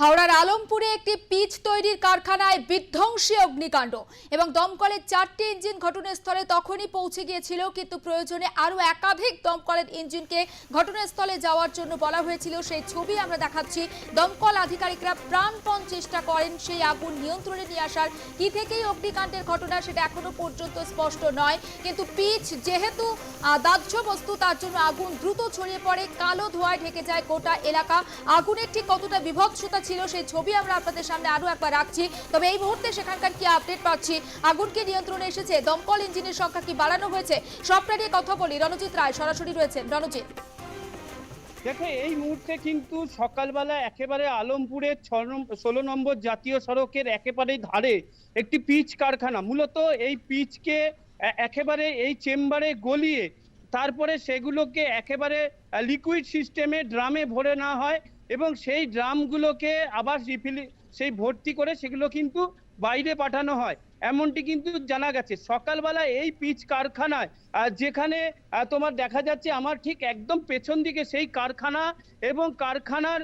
হাওড়ার আলমপুরে একটি পিচ তৈরির কারখানায় বিধ্বংসী অগ্নিকাণ্ড এবং দমকলের চারটি ইঞ্জিন ঘটনাস্থলে তখনই পৌঁছে গিয়েছিল, কিন্তু প্রয়োজনে আরও একাধিক দমকলের ইঞ্জিনকে ঘটনাস্থলে যাওয়ার জন্য বলা হয়েছিল। সেই ছবি আমরা দেখাচ্ছি। দমকল আধিকারিকরা প্রাণপণ চেষ্টা করেন সেই আগুন নিয়ন্ত্রণে নিয়ে আসার। কি থেকেই অগ্নিকাণ্ডের ঘটনা সেটা এখনও পর্যন্ত স্পষ্ট নয়, কিন্তু পিচ যেহেতু দাহ্য বস্তু, তার জন্য আগুন দ্রুত ছড়িয়ে পড়ে, কালো ধোঁয়ায় ঢেকে যায় গোটা এলাকা। আগুনের ঠিক কতটা বিভৎসতা ছিল, সেই ছবি আমরা আপনাদের সামনে আরও একবার রাখছি। তবে এই মুহূর্তে সেখানকার কি আপডেট পাচ্ছি? আগুনকে নিয়ন্ত্রণে এসেছে, দমকল ইঞ্জিনের সংখ্যা কি বাড়ানো হয়েছে? সবটা নিয়ে কথা বলি। রণজিৎ রায় সরাসরি রয়েছেন। রণজিৎ। দেখো, এই মুহূর্তে কিন্তু সকালবেলা একেবারে আলমপুরের ছ ষোলো নম্বর জাতীয় সড়কের একেবারে ধারে একটি পিচ কারখানা। মূলত এই পিচকে একেবারে এই চেম্বারে গলিয়ে তারপরে সেগুলোকে একেবারে লিকুইড সিস্টেমে ড্রামে ভরে না হয়। এবং সেই ড্রামগুলোকে আবার রিফিল সেই ভর্তি করে সেগুলো কিন্তু বাইরে পাঠানো হয়। এমনটি কিন্তু জানা গেছে। সকালবেলা এই পিচ কারখানায় যেখানে তোমার দেখা যাচ্ছে আমার ঠিক একদম পেছন দিকে সেই কারখানা এবং কারখানার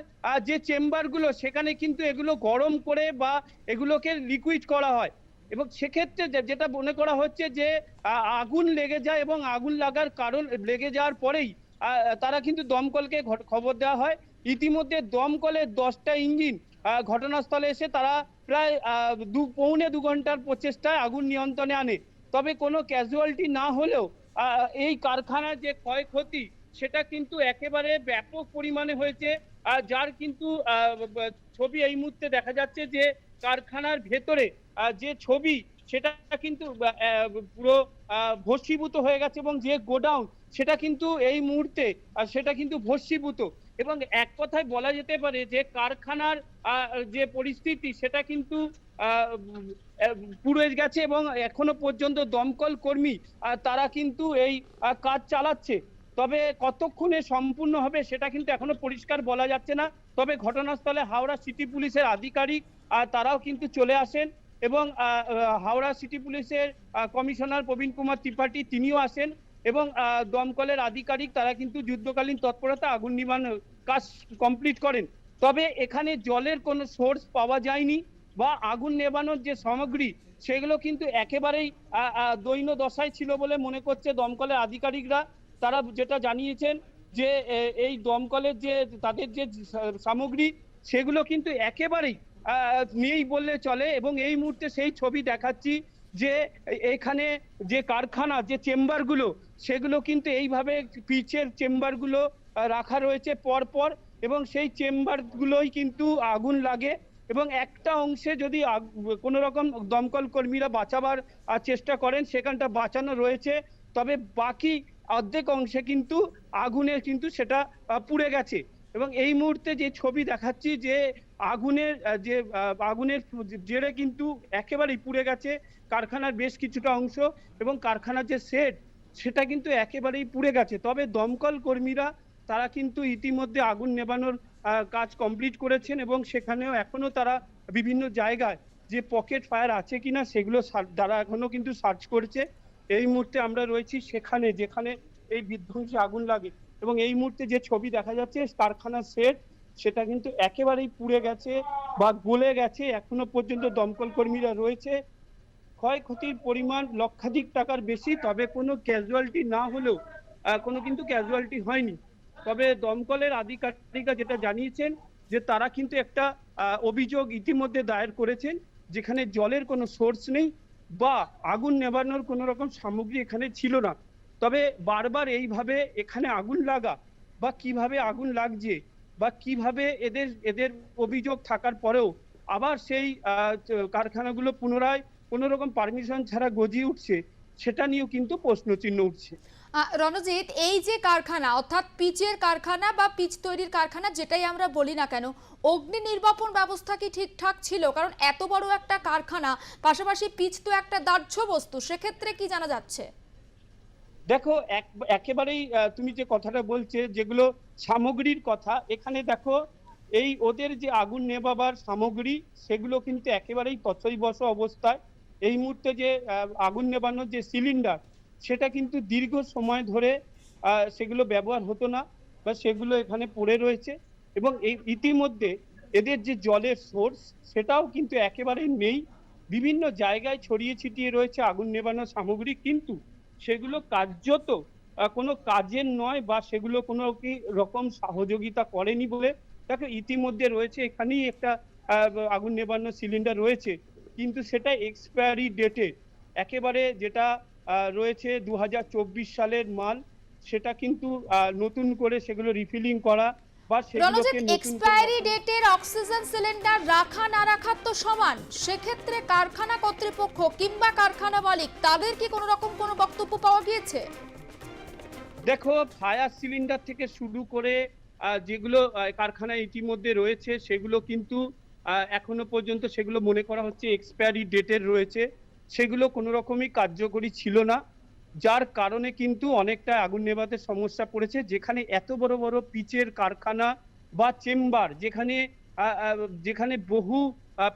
যে চেম্বারগুলো, সেখানে কিন্তু এগুলো গরম করে বা এগুলোকে লিকুইড করা হয়। এবং সেক্ষেত্রে যেটা মনে করা হচ্ছে যে আগুন লেগে যায় এবং আগুন লাগার কারণ, লেগে যাওয়ার পরেই তারা কিন্তু দমকলকে খবর দেওয়া হয়। ইতিমধ্যে দমকলের দশটা ইঞ্জিন ঘটনাস্থলে এসে তারা প্রায় দু, পৌনে দু ঘণ্টার প্রচেষ্টায় আগুন নিয়ন্ত্রণে আনে। তবে কোনো ক্যাজুয়ালিটি না হলেও এই কারখানার যে ক্ষয়ক্ষতি, সেটা কিন্তু একেবারে ব্যাপক পরিমাণে হয়েছে। আর যার কিন্তু ছবি এই মুহূর্তে দেখা যাচ্ছে যে, কারখানার ভেতরে যে ছবি, সেটা কিন্তু পুরো ভস্মীভূত হয়ে গেছে এবং যে গোডাউন সেটা কিন্তু এই মুহূর্তে সেটা কিন্তু ভস্মীভূত। এবং এক কথায় বলা যেতে পারে যে কারখানার যে পরিস্থিতি, সেটা কিন্তু পুড়ে গেছে এবং এখনও পর্যন্ত দমকল কর্মী তারা কিন্তু এই কাজ চালাচ্ছে। তবে কতক্ষণে সম্পূর্ণ হবে সেটা কিন্তু এখনও পরিষ্কার বলা যাচ্ছে না। তবে ঘটনাস্থলে হাওড়া সিটি পুলিশের আধিকারিক তারাও কিন্তু চলে আসেন এবং হাওড়া সিটি পুলিশের কমিশনার প্রবীণ কুমার ত্রিপাঠী, তিনিও আসেন। এবং দমকলের আধিকারিক তারা কিন্তু যুদ্ধকালীন তৎপরতা, আগুন নির্মাণ কাজ কমপ্লিট করেন। তবে এখানে জলের কোনো সোর্স পাওয়া যায়নি বা আগুন নেবানোর যে সামগ্রী, সেগুলো কিন্তু একেবারেই দৈন্য দশায় ছিল বলে মনে করছে দমকলের আধিকারিকরা। তারা যেটা জানিয়েছেন যে এই দমকলের যে, তাদের যে সামগ্রী, সেগুলো কিন্তু একেবারেই নেই বললে চলে এবং এই মুহূর্তে সেই ছবি দেখাচ্ছি। যে এখানে যে কারখানা, যে চেম্বারগুলো, সেগুলো কিন্তু এইভাবে পিচের চেম্বারগুলো রাখা রয়েছে পর পর এবং সেই চেম্বারগুলোই কিন্তু আগুন লাগে এবং একটা অংশে যদি কোনো রকম দমকল কর্মীরা বাঁচাবার চেষ্টা করেন, সেখানটা বাঁচানো রয়েছে। তবে বাকি অর্ধেক অংশে কিন্তু আগুনের কিন্তু সেটা পুড়ে গেছে। এবং এই মুহূর্তে যে ছবি দেখাচ্ছি যে আগুনের যে আগুনের জেরে কিন্তু একেবারেই পুড়ে গেছে কারখানার বেশ কিছুটা অংশ এবং কারখানার যে সেট, সেটা কিন্তু একেবারেই পুড়ে গেছে। তবে দমকল কর্মীরা, তারা কিন্তু ইতিমধ্যে আগুন নেবানোর কাজ কমপ্লিট করেছেন এবং সেখানেও এখনও তারা বিভিন্ন জায়গায় যে পকেট ফায়ার আছে কিনা সেগুলো তারা এখনও কিন্তু সার্চ করছে। এই মুহূর্তে আমরা রয়েছি সেখানে, যেখানে এই বিধ্বংসী আগুন লাগে। এবং এই মুহূর্তে যে ছবি দেখা যাচ্ছে কারখানার সেট সেটা কিন্তু একেবারেই পুড়ে গেছে বা গলে গেছে। এখনও পর্যন্ত দমকল কর্মীরা রয়েছে। ক্ষয়ক্ষতির পরিমাণ লক্ষাধিক টাকার বেশি, তবে কোনো ক্যাজুয়ালিটি না হলেও কোনো কিন্তু ক্যাজুয়ালিটি হয়নি। তবে দমকলের আধিকারিকরা যেটা জানিয়েছেন, যে তারা কিন্তু একটা অভিযোগ ইতিমধ্যে দায়ের করেছেন, যেখানে জলের কোনো সোর্স নেই বা আগুন নেবানোর কোনো রকম সামগ্রী এখানে ছিল না। তবে বারবার এইভাবে এখানে আগুন লাগা বা কীভাবে আগুন লাগছে বা কীভাবে এদের এদের অভিযোগ থাকার পরেও আবার সেই কারখানাগুলো পুনরায় কোনো রকম পারমিশন ছাড়া গজিয়ে উঠছে, সেটা নিয়েও কিন্তু প্রশ্নচিহ্ন উঠছে। রণজিৎ, এই যে কারখানা, অর্থাৎ পিচের কারখানা বা পিচ তৈরির কারখানা, যেটাই আমরা বলি না কেন, অগ্নি নির্বাপন ব্যবস্থা কি ঠিকঠাক ছিল? কারণ এত বড় একটা কারখানা, পাশাপাশি পিচ তো একটা দাহ্য বস্তু, সেক্ষেত্রে কি জানা যাচ্ছে? দেখো, এক, একেবারেই তুমি যে কথাটা বলছে, যেগুলো সামগ্রীর কথা, এখানে দেখো, এই ওদের যে আগুন নেবাবার সামগ্রী, সেগুলো কিন্তু একেবারেই বস অবস্থায়। এই মুহূর্তে যে আগুন নেবানোর যে সিলিন্ডার, সেটা কিন্তু দীর্ঘ সময় ধরে সেগুলো ব্যবহার হতো না বা সেগুলো এখানে পড়ে রয়েছে। এবং এই, ইতিমধ্যে এদের যে জলের সোর্স, সেটাও কিন্তু একেবারেই নেই। বিভিন্ন জায়গায় ছড়িয়ে ছিটিয়ে রয়েছে আগুন নেভানোর সামগ্রী, কিন্তু সেগুলো কার্যত কোনো কাজের নয় বা সেগুলো কোনো কি রকম সহযোগিতা করেনি বলে দেখো ইতিমধ্যে রয়েছে, এখানেই একটা আগুন নেভানোর সিলিন্ডার রয়েছে। কিন্তু সেটা এক্সপায়ারি ডেটে একেবারে যেটা রয়েছে দু হাজার চব্বিশ সালের মাল, সেটা কিন্তু নতুন করে সেগুলো রিফিলিং করা রণজিৎ এক্সপায়ারি ডেটের অক্সিজেন সিলিন্ডার রাখা না রাখার তো সমান। সেক্ষেত্রে কারখানা কর্তৃপক্ষ কিংবা কারখানা মালিক তাদের কি কোনো রকম কোনো বক্তব্য পাওয়া গিয়েছে? দেখো ফায়ার সিলিন্ডার থেকে শুরু করে যেগুলো কারখানায় ইতিমধ্যে রয়েছে সেগুলো কিন্তু এখনও পর্যন্ত সেগুলো মনে করা হচ্ছে এক্সপায়ারি ডেটের রয়েছে। সেগুলো কোনো রকমই কার্যকরী ছিল না। যার কারণে কিন্তু অনেকটা আগুন নেভাতে সমস্যা পড়েছে। যেখানে এত বড় বড় পিচের কারখানা বা চেম্বার যেখানে যেখানে বহু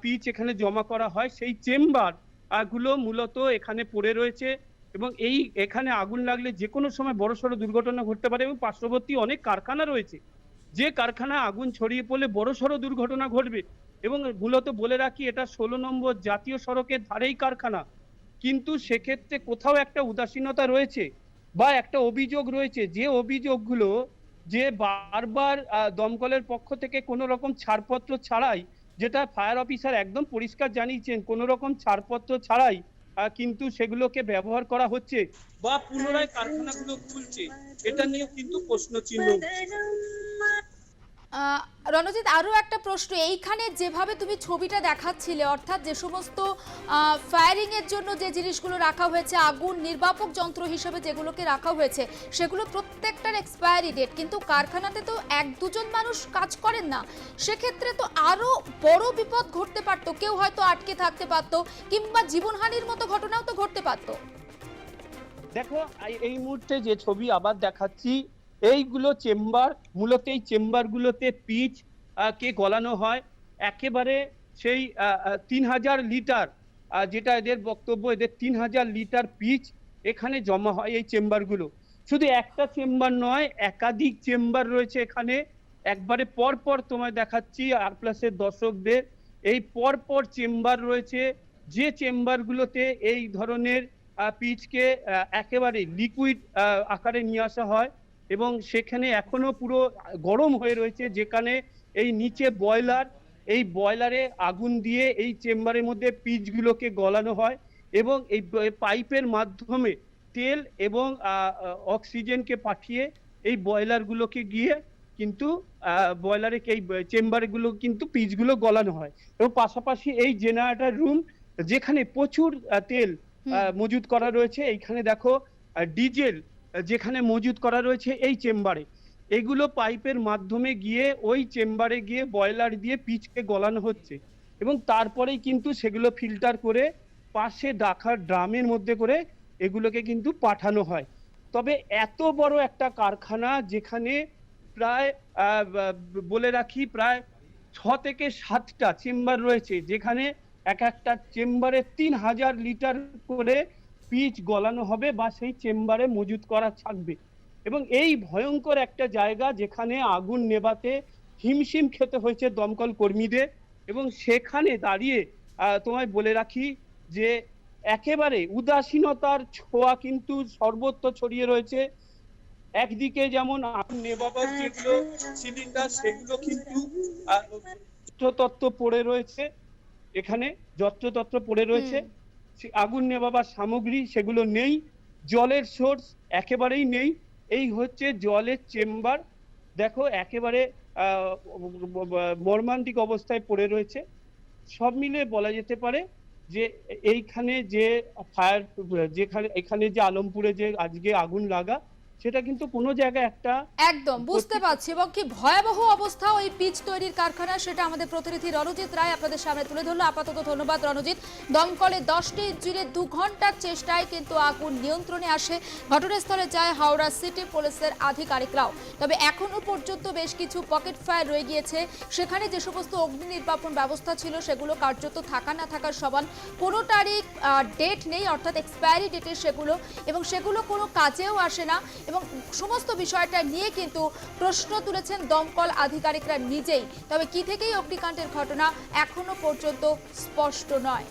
পিচ এখানে জমা করা হয়, সেই চেম্বারগুলো মূলত এখানে পড়ে রয়েছে এবং এই এখানে আগুন লাগলে যে কোনো সময় বড়সড় দুর্ঘটনা ঘটতে পারে এবং পার্শ্ববর্তী অনেক কারখানা রয়েছে। যে কারখানা আগুন ছড়িয়ে পড়লে বড়সড় দুর্ঘটনা ঘটবে এবং মূলত বলে রাখি এটা ষোলো নম্বর জাতীয় সড়কের ধারেই কারখানা। কিন্তু সেক্ষেত্রে কোথাও একটা উদাসীনতা রয়েছে বা একটা অভিযোগ রয়েছে যে অভিযোগগুলো যে বারবার দমকলের পক্ষ থেকে কোনো রকম ছাড়পত্র ছাড়াই, যেটা ফায়ার অফিসার একদম পরিষ্কার জানিয়েছেন, কোনো রকম ছাড়পত্র ছাড়াই কিন্তু সেগুলোকে ব্যবহার করা হচ্ছে বা পুনরায় কারখানাগুলো খুলছে, এটা নিয়ে কিন্তু প্রশ্ন চিহ্ন রণজিৎ আরও একটা প্রশ্ন। এইখানে যেভাবে তুমি ছবিটা দেখাচ্ছিলে, অর্থাৎ যে সমস্ত ফায়ারিংয়ের জন্য যে জিনিসগুলো রাখা হয়েছে, আগুন নির্বাপক যন্ত্র হিসেবে যেগুলোকে রাখা হয়েছে, সেগুলো প্রত্যেকটার এক্সপায়ারি ডেট কিন্তু কারখানাতে তো এক দুজন মানুষ কাজ করেন না। সেক্ষেত্রে তো আরও বড় বিপদ ঘটতে পারতো। কেউ হয়তো আটকে থাকতে পারতো, কিংবা জীবনহানির মতো ঘটনাও তো ঘটতে পারতো। দেখো এই- মুহূর্তে যে ছবি আবার দেখাচ্ছি এইগুলো চেম্বার, মূলত এই চেম্বারগুলোতে পিচ কে গলানো হয়। একেবারে সেই তিন হাজার লিটার যেটা এদের বক্তব্য, এদের তিন হাজার লিটার পিচ এখানে জমা হয় এই চেম্বারগুলো। শুধু একটা চেম্বার নয়, একাধিক চেম্বার রয়েছে এখানে। একবারে পর পর তোমায় দেখাচ্ছি, আর প্লাসের দর্শকদের। এই পর পর চেম্বার রয়েছে। যে চেম্বারগুলোতে এই ধরনের পিচকে একেবারে লিকুইড আকারে নিয়ে আসা হয় এবং সেখানে এখনও পুরো গরম হয়ে রয়েছে যেখানে এই নিচে বয়লার এই বয়লারে আগুন দিয়ে এই চেম্বারের মধ্যে পিচগুলোকে গলানো হয় এবং এই পাইপের মাধ্যমে তেল এবং অক্সিজেনকে পাঠিয়ে এই বয়লারগুলোকে গিয়ে কিন্তু বয়লারে এই চেম্বারগুলো কিন্তু পিচগুলো গলানো হয়। এবং পাশাপাশি এই জেনারেটর রুম যেখানে প্রচুর তেল মজুদ করা রয়েছে এইখানে দেখো ডিজেল যেখানে মজুদ করা রয়েছে এই চেম্বারে। এগুলো পাইপের মাধ্যমে গিয়ে ওই চেম্বারে গিয়ে বয়লার দিয়ে পিচকে গলানো হচ্ছে এবং তারপরেই কিন্তু সেগুলো ফিল্টার করে পাশে রাখার ড্রামের মধ্যে করে এগুলোকে কিন্তু পাঠানো হয়। তবে এত বড় একটা কারখানা যেখানে প্রায় বলে রাখি প্রায় ছ থেকে সাতটা চেম্বার রয়েছে, যেখানে এক একটা চেম্বারে তিন হাজার লিটার করে পিচ গলানো হবে বা সেই চেম্বারে মজুদ করা থাকবে। এবং এই ভয়ঙ্কর একটা জায়গা যেখানে আগুন নেভাতে হিমশিম খেতে হয়েছে দমকল কর্মীদের এবং সেখানে দাঁড়িয়ে তোমায় বলে রাখি যে একেবারে উদাসীনতার ছোঁয়া কিন্তু সর্বত্র ছড়িয়ে রয়েছে। একদিকে যেমন আগুন নেভাবার যেগুলো সিলিন্ডার সেগুলো কিন্তু যত্রতত্র পড়ে রয়েছে। এখানে যত্রতত্র পড়ে রয়েছে। আগুন নেবাবার সামগ্রী সেগুলো নেই, জলের সোর্স একেবারেই নেই, এই হচ্ছে জলের চেম্বার। দেখো, একেবারে মর্মান্তিক অবস্থায় পড়ে রয়েছে। সব মিলে বলা যেতে পারে যে, এইখানে যে ফায়ার যেখানে, এখানে যে আলমপুরে যে আজকে আগুন লাগা সেটা কিন্তু কোনো জায়গায় একটা একদম বুঝতে পারছি। এবং কি ভয়াবহ অবস্থা ওই পিচ তৈরির কারখানা সেটা আমাদের প্রতিনিধি রণজিৎ রায় আপনাদের সামনে তুলে ধরলো। আপাতত ধন্যবাদ রণজিৎ। দমকলে দশটি ইঞ্জিনে দু ঘণ্টার চেষ্টায় কিন্তু আগুন নিয়ন্ত্রণে আসে। ঘটনাস্থলে যায় হাওড়া সিটি পুলিশের আধিকারিকরাও। তবে এখনও পর্যন্ত বেশ কিছু পকেট ফায়ার রয়ে গিয়েছে। সেখানে যে সমস্ত অগ্নি নির্বাপন ব্যবস্থা ছিল সেগুলো কার্যত থাকা না থাকার সমান কোনোটারই ডেট নেই অর্থাৎ এক্সপায়ারি ডেটের সেগুলো। এবং সেগুলো কোনো কাজেও আসে না। এবং সমস্ত বিষয়টা নিয়ে কিন্তু প্রশ্ন তুলেছেন দমকল আধিকারিকরা নিজেই। তবে কি থেকেই অগ্নিকাণ্ডের ঘটনা এখনও পর্যন্ত স্পষ্ট নয়।